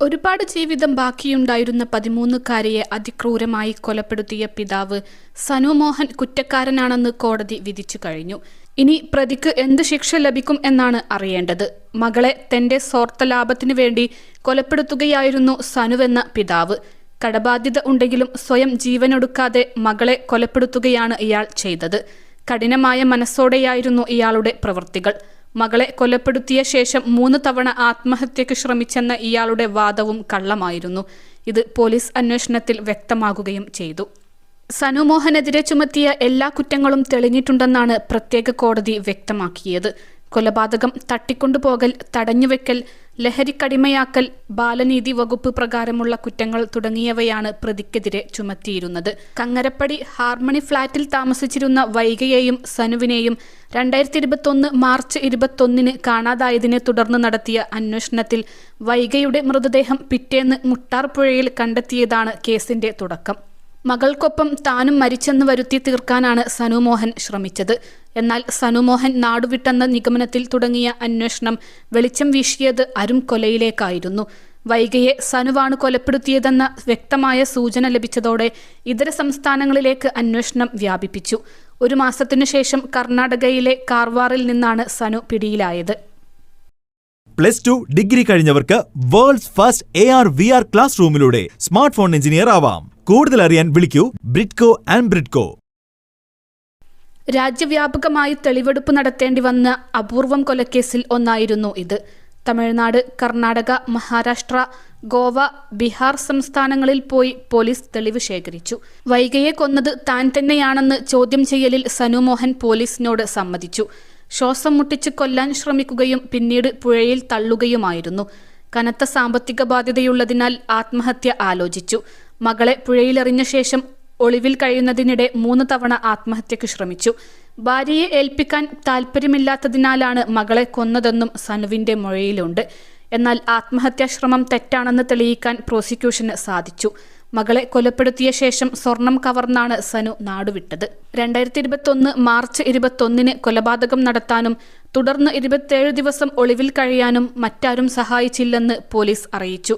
ഒരുപാട് ജീവിതം ബാക്കിയുണ്ടായിരുന്ന പതിമൂന്നുകാരിയെ അതിക്രൂരമായി കൊലപ്പെടുത്തിയ പിതാവ് സനു മോഹൻ കുറ്റക്കാരനാണെന്ന് കോടതി വിധിച്ചു കഴിഞ്ഞു. ഇനി പ്രതിക്ക് എന്ത് ശിക്ഷ ലഭിക്കും എന്നാണ് അറിയേണ്ടത്. മകളെ തന്റെ സ്വാർത്ഥ ലാഭത്തിനു വേണ്ടി കൊലപ്പെടുത്തുകയായിരുന്നു സനുവെന്ന പിതാവ്. കടബാധ്യത ഉണ്ടെങ്കിലും സ്വയം ജീവനൊടുക്കാതെ മകളെ കൊലപ്പെടുത്തുകയാണ് ഇയാൾ ചെയ്തത്. കഠിനമായ മനസ്സോടെയായിരുന്നു ഇയാളുടെ പ്രവൃത്തികൾ. മകളെ കൊലപ്പെടുത്തിയ ശേഷം മൂന്ന് തവണ ആത്മഹത്യക്ക് ശ്രമിച്ചെന്ന ഇയാളുടെ വാദവും കള്ളമായിരുന്നു. ഇത് പോലീസ് അന്വേഷണത്തിൽ വ്യക്തമാകുകയും ചെയ്തു. സനുമോഹനെതിരെ ചുമത്തിയ എല്ലാ കുറ്റങ്ങളും തെളിഞ്ഞിട്ടുണ്ടെന്നാണ് പ്രത്യേക കോടതി വ്യക്തമാക്കിയത്. കൊലപാതകം തട്ടിക്കൊണ്ടുപോകൽ തടഞ്ഞുവെക്കൽ ലഹരിക്കടിമയാക്കൽ ബാലനീതി വകുപ്പ് പ്രകാരമുള്ള കുറ്റങ്ങൾ തുടങ്ങിയവയാണ് പ്രതിക്കെതിരെ ചുമത്തിയിരുന്നത്. കങ്ങരപ്പടി ഹാർമണി ഫ്ളാറ്റിൽ താമസിച്ചിരുന്ന വൈകയെയും സനുവിനെയും രണ്ടായിരത്തി ഇരുപത്തൊന്ന് മാർച്ച് ഇരുപത്തൊന്നിന് കാണാതായതിനെ തുടർന്ന് നടത്തിയ അന്വേഷണത്തിൽ വൈകയുടെ മൃതദേഹം പിറ്റേന്ന് മുട്ടാർപ്പുഴയിൽ കണ്ടെത്തിയതാണ് കേസിന്റെ തുടക്കം. മകൾക്കൊപ്പം താനും മരിച്ചെന്ന് വരുത്തി തീർക്കാനാണ് സനുമോഹൻ ശ്രമിച്ചത്. എന്നാൽ സനുമോഹൻ നാടുവിട്ടെന്ന നിഗമനത്തിൽ തുടങ്ങിയ അന്വേഷണം വെളിച്ചം വീശിയത് അരും കൊലയിലേക്കായിരുന്നു. വൈകയെ സനുവാണ് കൊലപ്പെടുത്തിയതെന്ന വ്യക്തമായ സൂചന ലഭിച്ചതോടെ ഇതര സംസ്ഥാനങ്ങളിലേക്ക് അന്വേഷണം വ്യാപിപ്പിച്ചു. ഒരു മാസത്തിനു ശേഷം കർണാടകയിലെ കാർവാറിൽ നിന്നാണ് സനു പിടിയിലായത്. Plus two degree കഴിഞ്ഞവർക്ക് worlds first A R V R class റൂമിലൂടെ smart phone engineer ആവാം. കൂടുതൽ അറിയാൻ വിളിക്കൂ ബ്രിഡ്കോ ആൻഡ് ബ്രിഡ്കോ രാജ്യവ്യാപകമായി തെളിവെടുപ്പ് നടത്തേണ്ടി വന്ന അപൂർവം കൊലക്കേസിൽ ഒന്നായിരുന്നു ഇത്. തമിഴ്നാട് കർണാടക മഹാരാഷ്ട്ര ഗോവ ബീഹാർ സംസ്ഥാനങ്ങളിൽ പോയി പോലീസ് തെളിവ് ശേഖരിച്ചു. വൈകയെ കൊന്നത് താൻ തന്നെയാണെന്ന് ചോദ്യം ചെയ്യലിൽ സനുമോഹൻ പോലീസിനോട് സമ്മതിച്ചു. ശ്വാസം മുട്ടിച്ച് കൊല്ലാൻ ശ്രമിക്കുകയും പിന്നീട് പുഴയിൽ തള്ളുകയുമായിരുന്നു. കനത്ത സാമ്പത്തിക ബാധ്യതയുള്ളതിനാൽ ആത്മഹത്യ ആലോചിച്ചു. മകളെ പുഴയിലെറിഞ്ഞ ശേഷം ഒളിവിൽ കഴിയുന്നതിനിടെ മൂന്ന് തവണ ആത്മഹത്യക്ക് ശ്രമിച്ചു. ഭാര്യയെ ഏൽപ്പിക്കാൻ താല്പര്യമില്ലാത്തതിനാലാണ് മകളെ കൊന്നതെന്നും സനുവിന്റെ മൊഴിയിലുണ്ട്. എന്നാൽ ആത്മഹത്യാശ്രമം തെറ്റാണെന്ന് തെളിയിക്കാൻ പ്രോസിക്യൂഷന് സാധിച്ചു. മകളെ കൊലപ്പെടുത്തിയ ശേഷം സ്വർണം കവർന്നാണ് സനു നാടുവിട്ടത്. രണ്ടായിരത്തി ഇരുപത്തൊന്ന് മാർച്ച് ഇരുപത്തൊന്നിന് കൊലപാതകം നടത്താനും തുടർന്ന് ഇരുപത്തേഴ് ദിവസം ഒളിവിൽ കഴിയാനും മറ്റാരും സഹായിച്ചില്ലെന്ന് പോലീസ് അറിയിച്ചു.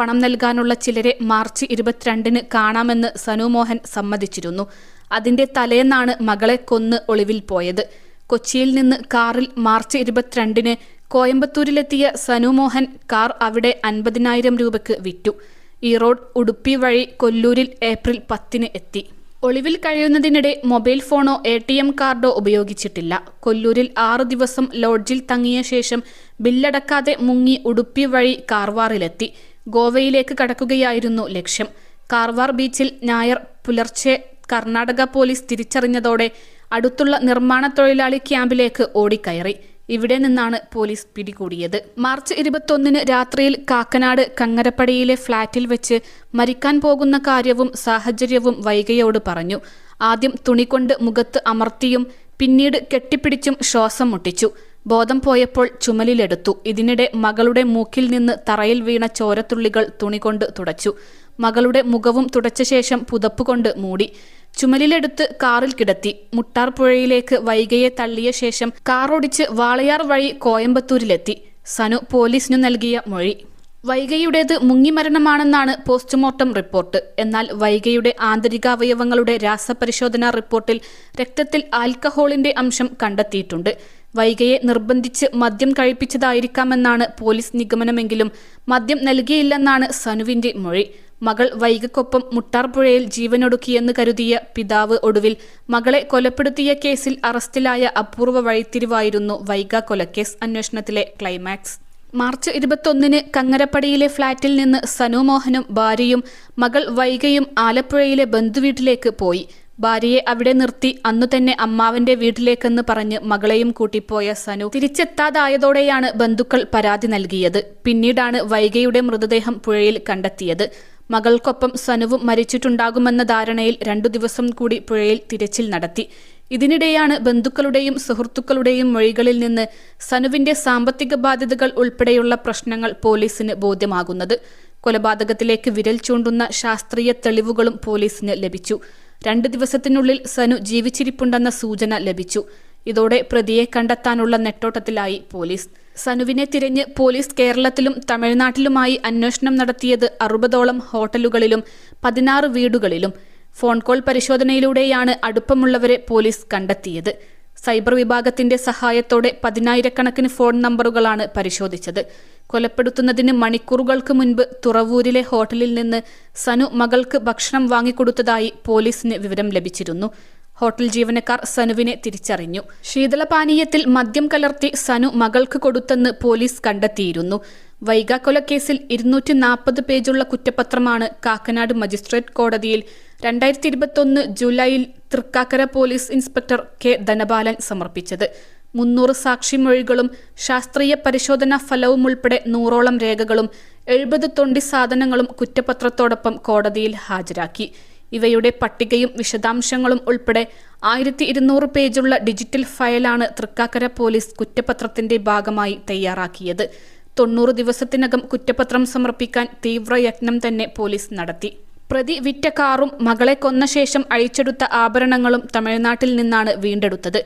പണം നൽകാനുള്ള ചിലരെ മാർച്ച് ഇരുപത്തിരണ്ടിന് കാണാമെന്ന് സനു മോഹൻ സമ്മതിച്ചിരുന്നു. അതിന്റെ തലേന്നാണ് മകളെ കൊന്ന് ഒളിവിൽ പോയത്. കൊച്ചിയിൽ നിന്ന് കാറിൽ മാർച്ച് ഇരുപത്തിരണ്ടിന് കോയമ്പത്തൂരിലെത്തിയ സനു മോഹൻ കാർ അവിടെ അൻപതിനായിരം രൂപയ്ക്ക് വിറ്റു. ഈറോഡ് ഉടുപ്പി വഴി കൊല്ലൂരിൽ ഏപ്രിൽ പത്തിന് എത്തി. ഒളിവിൽ കഴിയുന്നതിനിടെ മൊബൈൽ ഫോണോ എ ടി എം കാർഡോ ഉപയോഗിച്ചിട്ടില്ല. കൊല്ലൂരിൽ ആറു ദിവസം ലോഡ്ജിൽ തങ്ങിയ ശേഷം ബില്ലടക്കാതെ മുങ്ങി ഉടുപ്പി വഴി കാർവാറിലെത്തി. ഗോവയിലേക്ക് കടക്കുകയായിരുന്നു ലക്ഷ്യം. കാർവാർ ബീച്ചിൽ ഞായർ പുലർച്ചെ കർണാടക പോലീസ് തിരിച്ചറിഞ്ഞതോടെ അടുത്തുള്ള നിർമ്മാണ തൊഴിലാളി ക്യാമ്പിലേക്ക് ഓടിക്കയറി. ഇവിടെ നിന്നാണ് പോലീസ് പിടികൂടിയത്. മാർച്ച് ഇരുപത്തൊന്നിന് രാത്രിയിൽ കാക്കനാട് കങ്ങരപ്പടിയിലെ ഫ്ളാറ്റിൽ വെച്ച് മരിക്കാൻ പോകുന്ന കാര്യവും സാഹചര്യവും വൈകയോട് പറഞ്ഞു. ആദ്യം തുണികൊണ്ട് മുഖത്ത് അമർത്തിയും പിന്നീട് കെട്ടിപ്പിടിച്ചും ശ്വാസം മുട്ടിച്ചു. ബോധം പോയപ്പോൾ ചുമലിലെടുത്തു. ഇതിനിടെ മകളുടെ മൂക്കിൽ നിന്ന് തറയിൽ വീണ ചോരത്തുള്ളികൾ തുണികൊണ്ട് തുടച്ചു. മകളുടെ മുഖവും തുടച്ച ശേഷം പുതപ്പുകൊണ്ട് മൂടി. ചുമലിലെടുത്ത് കാറിൽ കിടത്തി. മുട്ടാർ പുഴയിലേക്ക് വൈകയെ തള്ളിയ ശേഷം കാറോടിച്ച് വാളയാർ വഴി കോയമ്പത്തൂരിലെത്തി. സനു പോലീസിനു നൽകിയ മൊഴി. വൈകയുടേത് മുങ്ങിമരണമാണെന്നാണ് പോസ്റ്റ്മോർട്ടം റിപ്പോർട്ട്. എന്നാൽ വൈകയുടെ ആന്തരികാവയവങ്ങളുടെ രാസപരിശോധനാ റിപ്പോർട്ടിൽ രക്തത്തിൽ ആൽക്കഹോളിന്റെ അംശം കണ്ടെത്തിയിട്ടുണ്ട്. വൈകയെ നിർബന്ധിച്ച് മദ്യം കഴിപ്പിച്ചതായിരിക്കാമെന്നാണ് പോലീസ് നിഗമനമെങ്കിലും മദ്യം നൽകിയില്ലെന്നാണ് സനുവിന്റെ മൊഴി. മകൾ വൈകക്കൊപ്പം മുട്ടാർപ്പുഴയിൽ ജീവനൊടുക്കിയെന്ന് കരുതിയ പിതാവ് ഒടുവിൽ മകളെ കൊലപ്പെടുത്തിയ കേസിൽ അറസ്റ്റിലായ അപൂർവ വഴിത്തിരിവായിരുന്നു വൈഗ കൊലക്കേസ് അന്വേഷണത്തിലെ ക്ലൈമാക്സ്. മാർച്ച് ഇരുപത്തൊന്നിന് കങ്ങരപ്പടിയിലെ ഫ്ളാറ്റിൽ നിന്ന് സനു മോഹനും ഭാര്യയും മകൾ വൈകയും ആലപ്പുഴയിലെ ബന്ധുവീട്ടിലേക്ക് പോയി. ഭാര്യയെ അവിടെ നിർത്തി അന്നു തന്നെ അമ്മാവന്റെ വീട്ടിലേക്കെന്ന് പറഞ്ഞ് മകളെയും കൂട്ടിപ്പോയ സനു തിരിച്ചെത്താതായതോടെയാണ് ബന്ധുക്കൾ പരാതി നൽകിയത്. പിന്നീടാണ് വൈകയുടെ മൃതദേഹം പുഴയിൽ കണ്ടെത്തിയത്. മകൾക്കൊപ്പം സനുവും മരിച്ചിട്ടുണ്ടാകുമെന്ന ധാരണയിൽ രണ്ടു ദിവസം കൂടി പുഴയിൽ തിരച്ചിൽ നടത്തി. ഇതിനിടെയാണ് ബന്ധുക്കളുടെയും സുഹൃത്തുക്കളുടെയും മൊഴികളിൽ നിന്ന് സനുവിന്റെ സാമ്പത്തിക ബാധ്യതകൾ ഉൾപ്പെടെയുള്ള പ്രശ്നങ്ങൾ പോലീസിന് ബോധ്യമാകുന്നത്. കൊലപാതകത്തിലേക്ക് വിരൽ ചൂണ്ടുന്ന ശാസ്ത്രീയ തെളിവുകളും പോലീസിന് ലഭിച്ചു. രണ്ട് ദിവസത്തിനുള്ളിൽ സനു ജീവിച്ചിരിപ്പുണ്ടെന്ന സൂചന ലഭിച്ചു. ഇതോടെ പ്രതിയെ കണ്ടെത്താനുള്ള നെട്ടോട്ടത്തിലായി പോലീസ്. സനുവിനെ തിരഞ്ഞ് പോലീസ് കേരളത്തിലും തമിഴ്നാട്ടിലുമായി അന്വേഷണം നടത്തിയത് അറുപതോളം ഹോട്ടലുകളിലും പതിനാറ് വീടുകളിലും. ഫോൺ കോൾ പരിശോധനയിലൂടെയാണ് അടുപ്പമുള്ളവരെ പോലീസ് കണ്ടെത്തിയത്. സൈബർ വിഭാഗത്തിന്റെ സഹായത്തോടെ പതിനായിരക്കണക്കിന് ഫോൺ നമ്പറുകളാണ് പരിശോധിച്ചത്. കൊലപ്പെടുത്തുന്നതിന് മണിക്കൂറുകൾക്ക് മുൻപ് തുറവൂരിലെ ഹോട്ടലിൽ നിന്ന് സനു മകൾക്ക് ഭക്ഷണം വാങ്ങിക്കൊടുത്തതായി പോലീസിന് വിവരം ലഭിച്ചിരുന്നു. ഹോട്ടൽ ജീവനക്കാർ സനുവിനെ തിരിച്ചറിഞ്ഞു. ശീതളപാനീയത്തിൽ മദ്യം കലർത്തി സനു മകൾക്ക് കൊടുത്തെന്ന് പോലീസ് കണ്ടെത്തിയിരുന്നു. വൈഗ കൊലക്കേസിൽ ഇരുന്നൂറ്റി നാൽപ്പത് പേജുള്ള കുറ്റപത്രമാണ് കാക്കനാട് മജിസ്ട്രേറ്റ് കോടതിയിൽ രണ്ടായിരത്തി ഇരുപത്തൊന്ന് ജൂലൈയിൽ Thrikkakara police inspector K Dhanabalan സമർപ്പിച്ചത്. മുന്നൂറ് സാക്ഷിമൊഴികളും ശാസ്ത്രീയ പരിശോധനാ ഫലവും ഉൾപ്പെടെ നൂറോളം രേഖകളും എഴുപത് തൊണ്ടി സാധനങ്ങളും കുറ്റപത്രത്തോടൊപ്പം കോടതിയിൽ ഹാജരാക്കി. ഇവയുടെ പട്ടികയും വിശദാംശങ്ങളും ഉൾപ്പെടെ ആയിരത്തി ഇരുന്നൂറ് പേജുള്ള ഡിജിറ്റൽ ഫയലാണ് തൃക്കാക്കര പോലീസ് കുറ്റപത്രത്തിന്റെ ഭാഗമായി തയ്യാറാക്കിയത്. തൊണ്ണൂറ് ദിവസത്തിനകം കുറ്റപത്രം സമർപ്പിക്കാൻ തീവ്രയത്നം തന്നെ പോലീസ് നടത്തി. പ്രതി വിറ്റ കാറും മകളെ കൊന്ന ശേഷം അഴിച്ചെടുത്ത ആഭരണങ്ങളും തമിഴ്നാട്ടിൽ നിന്നാണ് വീണ്ടെടുത്തത്.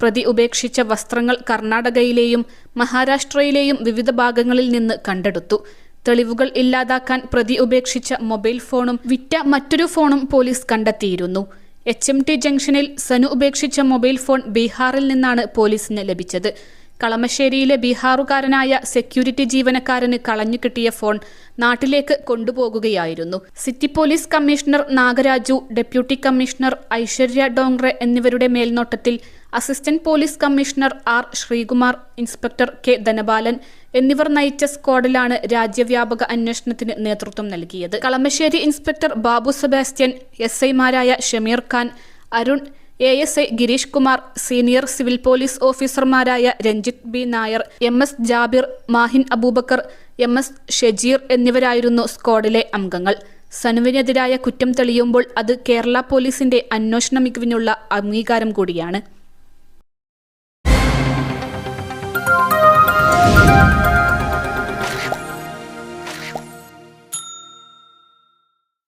പ്രതി ഉപേക്ഷിച്ച വസ്ത്രങ്ങൾ കർണാടകയിലെയും മഹാരാഷ്ട്രയിലെയും വിവിധ ഭാഗങ്ങളിൽ നിന്ന് കണ്ടെടുത്തു. തെളിവുകൾ ഇല്ലാതാക്കാൻ പ്രതി ഉപേക്ഷിച്ച മൊബൈൽ ഫോണും വിറ്റ മറ്റൊരു ഫോണും പോലീസ് കണ്ടെത്തിയിരുന്നു. എച്ച് എം ടി ജംഗ്ഷനിൽ സനു ഉപേക്ഷിച്ച മൊബൈൽ ഫോൺ ബീഹാറിൽ നിന്നാണ് പോലീസിന് ലഭിച്ചത്. കളമശ്ശേരിയിലെ ബീഹാറുകാരനായ സെക്യൂരിറ്റി ജീവനക്കാരന് കളഞ്ഞു കിട്ടിയ ഫോൺ നാട്ടിലേക്ക് കൊണ്ടുപോകുകയായിരുന്നു. City police commissioner Nagaraju deputy commissioner Aishwarya Dongre എന്നിവരുടെ മേൽനോട്ടത്തിൽ assistant police commissioner R Sreekumar inspector K Dhanabalan എന്നിവർ നയിച്ച സ്ക്വാഡിലാണ് രാജ്യവ്യാപക അന്വേഷണത്തിന് നേതൃത്വം നൽകിയത്. Kalamassery inspector Babu Sebastian S ഐമാരായ Shameer Khan Arun A S I Girish Kumar senior civil police ഓഫീസർമാരായ Ranjith B Nair M S Jabir Mahin Aboobacker M S Shejeer എന്നിവരായിരുന്നു സ്ക്വാഡിലെ അംഗങ്ങൾ. സനുവിനെതിരായ കുറ്റം തെളിയുമ്പോൾ അത് കേരള പോലീസിന്റെ അന്വേഷണ മികവിനുള്ള അംഗീകാരം കൂടിയാണ്.